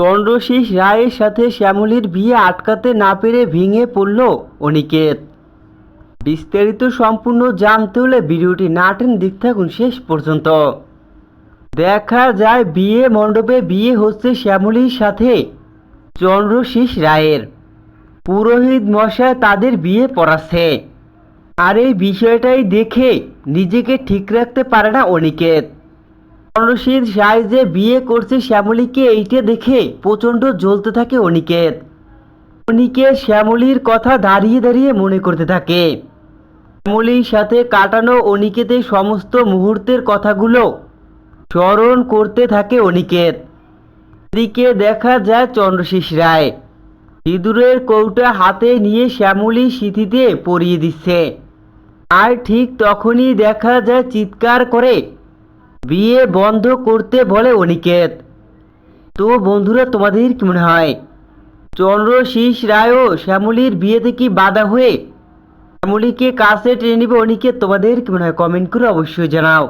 চন্দ্রশেষ রায়ের সাথে শ্যামলীর বিয়ে আটকাতে না পেরে ভেঙে পড়ল অনিকেত। বিস্তারিত সম্পূর্ণ জানতে হলে ভিডিওটি না টেন দেখতে থাকুন শেষ পর্যন্ত। দেখা যায় বিয়ে মণ্ডপে বিয়ে হচ্ছে শ্যামলীর সাথে চন্দ্রশেষ রায়ের। পুরোহিত মশাই তাদের বিয়ে পড়াচ্ছে। আর এই বিষয়টাই দেখে নিজেকে ঠিক রাখতে পারে না অনিকেত। চন্দ্রশীল রায় যে বিয়ে করছে শ্যামলীকে এইটা দেখে প্রচণ্ড জ্বলতে থাকে অনিকেত। অনিকেত শ্যামলীর কথা দাঁড়িয়ে দাঁড়িয়ে মনে করতে থাকে। শ্যামলীর সাথে কাটানো অনিকেতের সমস্ত মুহূর্তের কথাগুলো স্মরণ করতে থাকে অনিকেত। এদিকে দেখা যায় চন্দ্রশেষ রায়। সিঁদুরের কৌটা হাতে নিয়ে শ্যামলী সিঁথিতে পরিয়ে দিচ্ছে। আর ঠিক তখনই দেখা যায় চিৎকার করে বিয়ে বন্ধ করতে বলে অনিকেত। তো বন্ধুরা, তোমাদের কি মনে হয়? চন্দ্রশীষ রায় ও শ্যামলীর বিয়েতে কি বাধা হয়ে শ্যামলীকে কাছে টেনে নিবে অনিকেত, তোমাদের কি মনে হয়? কমেন্ট করে অবশ্যই জানাও।